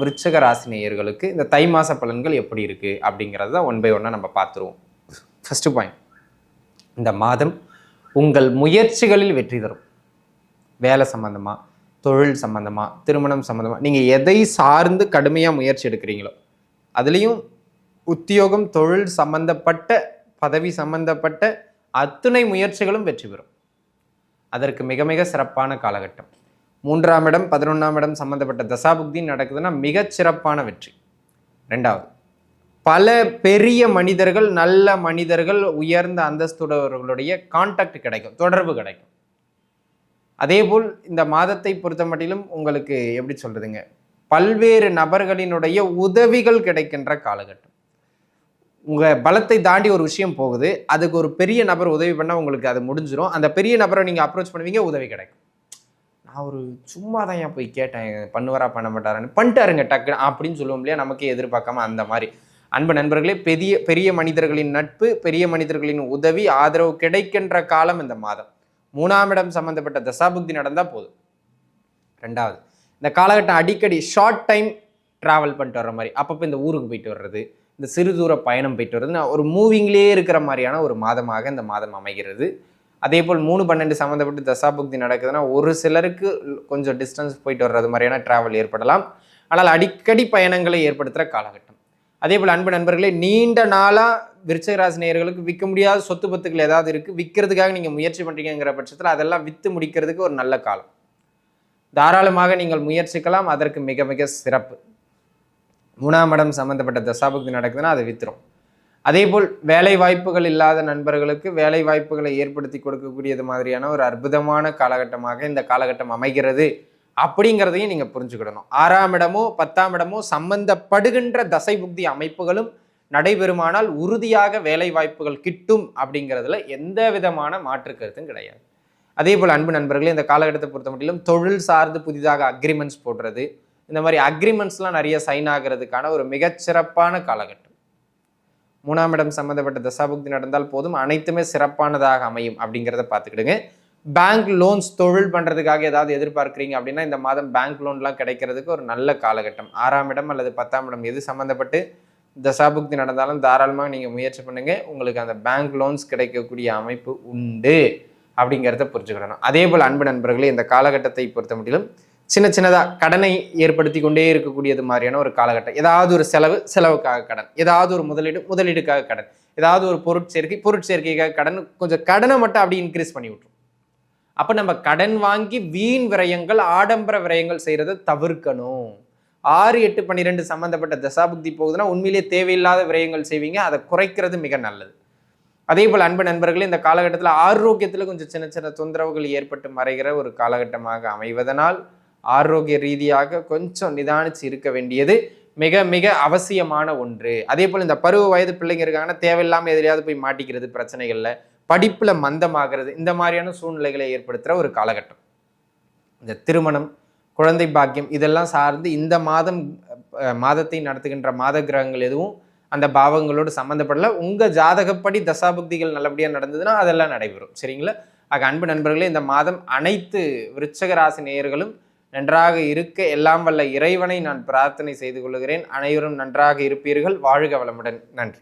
விருச்சக ராசி நேயர்களுக்கு இந்த தை மாத பலன்கள் எப்படி இருக்குது அப்படிங்கிறத தான் ஒன் பை ஒன்னாக நம்ம பார்த்துருவோம். ஃபஸ்ட்டு பாயிண்ட் இந்த மாதம் உங்கள் முயற்சிகளில் வெற்றி தரும். வேலை சம்மந்தமாக தொழில் சம்மந்தமாக திருமணம் சம்மந்தமாக நீங்கள் எதை சார்ந்து கடுமையாக முயற்சி எடுக்கிறீங்களோ அதுலேயும் உத்தியோகம் தொழில் சம்பந்தப்பட்ட பதவி சம்பந்தப்பட்ட அத்துணை முயற்சிகளும் வெற்றி பெறும். அதற்கு மிக மிக சிறப்பான காலகட்டம். மூன்றாம் இடம் பதினொன்றாம் இடம் சம்மந்தப்பட்ட தசாபுக்தி நடக்குதுன்னா மிகச் சிறப்பான வெற்றி. ரெண்டாவது பல பெரிய மனிதர்கள் நல்ல மனிதர்கள் உயர்ந்த அந்தஸ்துடையவர்களுடைய கான்டாக்ட் கிடைக்கும் தொடர்பு கிடைக்கும். அதேபோல் இந்த மாதத்தை பொறுத்த மட்டிலும் உங்களுக்கு எப்படி சொல்கிறதுங்க பல்வேறு நபர்களினுடைய உதவிகள் கிடைக்கின்ற காலகட்டம். உங்கள் பலத்தை தாண்டி ஒரு விஷயம் போகுது அதுக்கு ஒரு பெரிய நபர் உதவி பண்ணால் உங்களுக்கு அது முடிஞ்சிடும் அந்த பெரிய நபரை நீங்கள் அப்ரோச் பண்ணுவீங்க உதவி கிடைக்கும். நான் ஒரு சும்மா தான் ஏன் போய் கேட்டேன் பண்ணுவாரா பண்ண மாட்டாரான்னு? பண்ணிட்டாருங்க டக்குன்னு. அப்படின்னு சொல்லுவோம் இல்லையா? நமக்கே எதிர்பார்க்காம அந்த மாதிரி. அன்பு நண்பர்களே பெரிய பெரிய மனிதர்களின் நட்பு பெரிய மனிதர்களின் உதவி ஆதரவு கிடைக்கின்ற காலம் இந்த மாதம். மூணாம் இடம் சம்மந்தப்பட்ட தசாபுக்தி நடந்தால் போதும். ரெண்டாவது இந்த காலகட்டம் அடிக்கடி ஷார்ட் டைம் ட்ராவல் பண்ணிட்டு வர்ற மாதிரி. அப்பப்போ இந்த ஊருக்கு போயிட்டு வர்றது இந்த சிறு தூர பயணம் போயிட்டு வர்றது ஒரு மூவிங்லேயே இருக்கிற மாதிரியான ஒரு மாதமாக இந்த மாதம் அமைகிறது. அதே போல் மூணு பன்னெண்டு சம்மந்தப்பட்டு தசாபுக்தி நடக்குதுன்னா ஒரு சிலருக்கு கொஞ்சம் டிஸ்டன்ஸ் போயிட்டு வர்றது மாதிரியான ட்ராவல் ஏற்படலாம். ஆனால் அடிக்கடி பயணங்களை ஏற்படுத்துகிற காலகட்டம். அதே போல் அன்பு நண்பர்களே நீண்ட நாளாக விருச்சகராசி நேயர்களுக்கு விற்க முடியாத சொத்து பத்துக்கள் ஏதாவது இருக்குது விற்கிறதுக்காக நீங்கள் முயற்சி பண்ணுறீங்கிற பட்சத்தில் அதெல்லாம் விற்று முடிக்கிறதுக்கு ஒரு நல்ல காலம். தாராளமாக நீங்கள் முயற்சிக்கலாம் அதற்கு மிக மிக சிறப்பு. மூணாம் இடம் சம்மந்தப்பட்ட தசாபுக்தி நடக்குதுன்னா அதை வித்துரும். அதே போல் வேலை வாய்ப்புகள் இல்லாத நண்பர்களுக்கு வேலை வாய்ப்புகளை ஏற்படுத்தி கொடுக்கக்கூடியது மாதிரியான ஒரு அற்புதமான காலகட்டமாக இந்த காலகட்டம் அமைகிறது அப்படிங்கிறதையும் நீங்கள் புரிஞ்சுக்கிடணும். ஆறாம் இடமோ பத்தாம் இடமோ சம்பந்தப்படுகின்ற தசை புக்தி அமைப்புகளும் நடைபெறுமானால் உறுதியாக வேலை வாய்ப்புகள் கிட்டும் அப்படிங்கிறதுல எந்த விதமான மாற்று கருத்தும் கிடையாது. அதே போல் அன்பு நண்பர்களே இந்த காலகட்டத்தை பொறுத்த மட்டிலும் தொழில் சார்ந்து புதிதாக அக்ரிமெண்ட்ஸ் போடுறது இந்த மாதிரி அக்ரிமெண்ட்ஸ்லாம் நிறைய சைன் ஆகிறதுக்கான ஒரு மிகச்சிறப்பான காலகட்டம். மூணாம் இடம் சம்மந்தப்பட்ட தசாபுக்தி நடந்தால் போதும் அனைத்துமே சிறப்பானதாக அமையும் அப்படிங்கிறத பார்த்துக்கிடுங்க. பேங்க் லோன்ஸ் தொழில் பண்ணுறதுக்காக ஏதாவது எதிர்பார்க்குறீங்க அப்படின்னா இந்த மாதம் பேங்க் லோன்லாம் கிடைக்கிறதுக்கு ஒரு நல்ல காலகட்டம். ஆறாம் இடம் அல்லது பத்தாம் இடம் எது சம்மந்தப்பட்டு தசாபுக்தி நடந்தாலும் தாராளமாக நீங்கள் முயற்சி பண்ணுங்கள் உங்களுக்கு அந்த பேங்க் லோன்ஸ் கிடைக்கக்கூடிய அமைப்பு உண்டு அப்படிங்கிறத புரிஞ்சுக்கிடணும். அதே போல் அன்பு நண்பர்களே இந்த காலகட்டத்தை பொறுத்த முடியும் சின்ன சின்னதாக கடனை ஏற்படுத்தி கொண்டே இருக்கக்கூடியது மாதிரியான ஒரு காலகட்டம். ஏதாவது ஒரு செலவு செலவுக்காக கடன். ஏதாவது ஒரு முதலீடு முதலீடுக்காக கடன். ஏதாவது ஒரு பொருட்சேர்க்கை பொருட்சேர்க்கைக்காக கடன். கொஞ்சம் கடனை மட்டும் அப்படி இன்க்ரீஸ் பண்ணி விட்டுரும். அப்போ நம்ம கடன் வாங்கி வீண் விரயங்கள் ஆடம்பர விரயங்கள் செய்கிறத தவிர்க்கணும். ஆறு எட்டு பன்னிரெண்டு சம்மந்தப்பட்ட தசாபுக்தி போகுதுன்னா உண்மையிலே தேவையில்லாத விரயங்கள் செய்வீங்க. அதை குறைக்கிறது மிக நல்லது. அதே போல் அன்பு நண்பர்களே இந்த காலகட்டத்தில் ஆரோக்கியத்தில் கொஞ்சம் சின்ன சின்ன தொந்தரவுகள் ஏற்பட்டு மறைகிற ஒரு காலகட்டமாக அமைவதனால் ஆரோக்கிய ரீதியாக கொஞ்சம் நிதானிச்சு இருக்க வேண்டியது மிக மிக அவசியமான ஒன்று. அதே போல் இந்த பருவ வயது பிள்ளைங்க இருக்காங்கன்னா தேவையில்லாமல் எதிலையாவது போய் மாட்டிக்கிறது பிரச்சனைகளில் படிப்பில் மந்தமாகிறது இந்த மாதிரியான சூழ்நிலைகளை ஏற்படுத்துகிற ஒரு காலகட்டம். இந்த திருமணம் குழந்தை பாக்கியம் இதெல்லாம் சார்ந்து இந்த மாதம் மாதத்தை நடத்துகின்ற மாத கிரகங்கள் எதுவும் அந்த பாவங்களோடு சம்மந்தப்படல உங்கள் ஜாதகப்படி தசாபக்திகள் நல்லபடியாக நடந்ததுன்னா அதெல்லாம் நடைபெறும். சரிங்களா? ஆக அன்பு நண்பர்களே இந்த மாதம் அனைத்து விருச்சக ராசி நேயர்களும் நன்றாக இருக்க எல்லாம் வல்ல இறைவனை நான் பிரார்த்தனை செய்து கொள்கிறேன். அனைவரும் நன்றாக இருப்பீர்கள். வாழ்க வளமுடன். நன்றி.